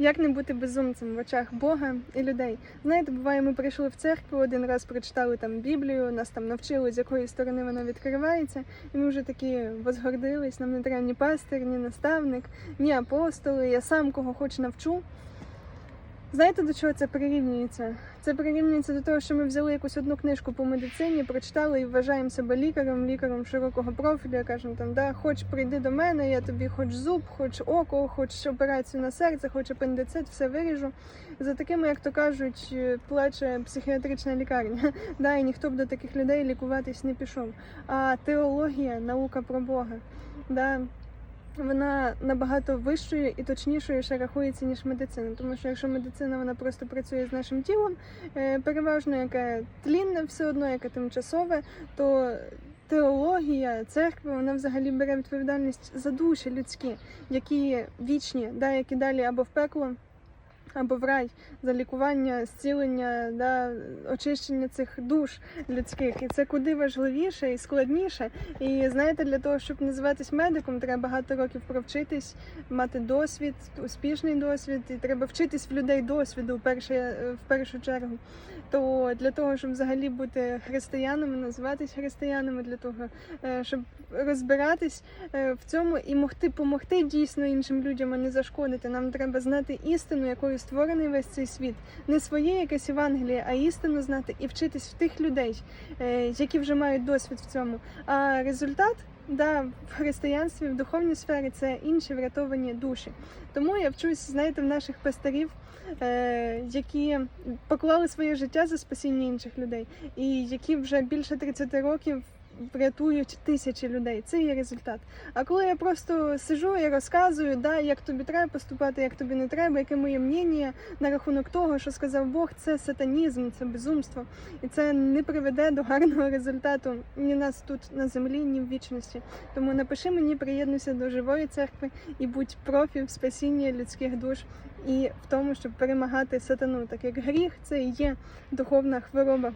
Як не бути безумцем в очах Бога і людей? Знаєте, буває, ми прийшли в церкву один раз, прочитали там Біблію, нас там навчили, з якої сторони вона відкривається, і ми вже такі возгордились. Нам не треба ні пастир, ні наставник, ні апостоли. Я сам кого хоч навчу. Знаєте, до чого це прирівнюється? Це прирівнюється до того, що ми взяли якусь одну книжку по медицині, прочитали і вважаємо себе лікарем, лікарем широкого профілю. Кажемо там, да, хоч прийди до мене, я тобі хоч зуб, хоч око, хоч операцію на серце, хоч апендицит, все виріжу. За такими, як то кажуть, плаче психіатрична лікарня. Да, і ніхто б до таких людей лікуватись не пішов. А теологія, наука про Бога. Да, вона набагато вищою і точнішою ще рахується, ніж медицина. Тому що якщо медицина вона просто працює з нашим тілом, е, переважно яке тлінне все одно, яке тимчасове, то теологія, церква, вона взагалі бере відповідальність за душі людські, які вічні, да, які далі або в пекло. Або в рай за лікування, зцілення, да, очищення цих душ людських. І це куди важливіше і складніше. І знаєте, для того, щоб називатись медиком, треба багато років провчитись, мати досвід, успішний досвід, і треба вчитись в людей досвіду в першу, в першу чергу. То для того, щоб взагалі бути християнами, називатись християнами, для того, е, щоб розбиратись е, в цьому і могти допомогти дійсно іншим людям, а не зашкодити. Нам треба знати істину, якою створений весь цей світ, не своє якесь Євангеліє, а істину знати і вчитись в тих людей, е, які вже мають досвід в цьому. А результат. Да, в християнстві, в духовній сфері це інші врятовані душі. Тому я вчусь, знаєте, в наших пастирів, е, які поклали своє життя за спасіння інших людей, і які вже більше 30 років врятують тисячі людей. Це є результат. А коли я просто сижу і розказую, да, як тобі треба поступати, як тобі не треба, яке моє мнення на рахунок того, що сказав Бог, це сатанізм, це безумство, і це не приведе до гарного результату ні нас тут на землі, ні в вічності. Тому напиши мені, приєднуйся до живої церкви і будь профі в спасінні людських душ і в тому, щоб перемагати сатану, так як гріх це і є духовна хвороба.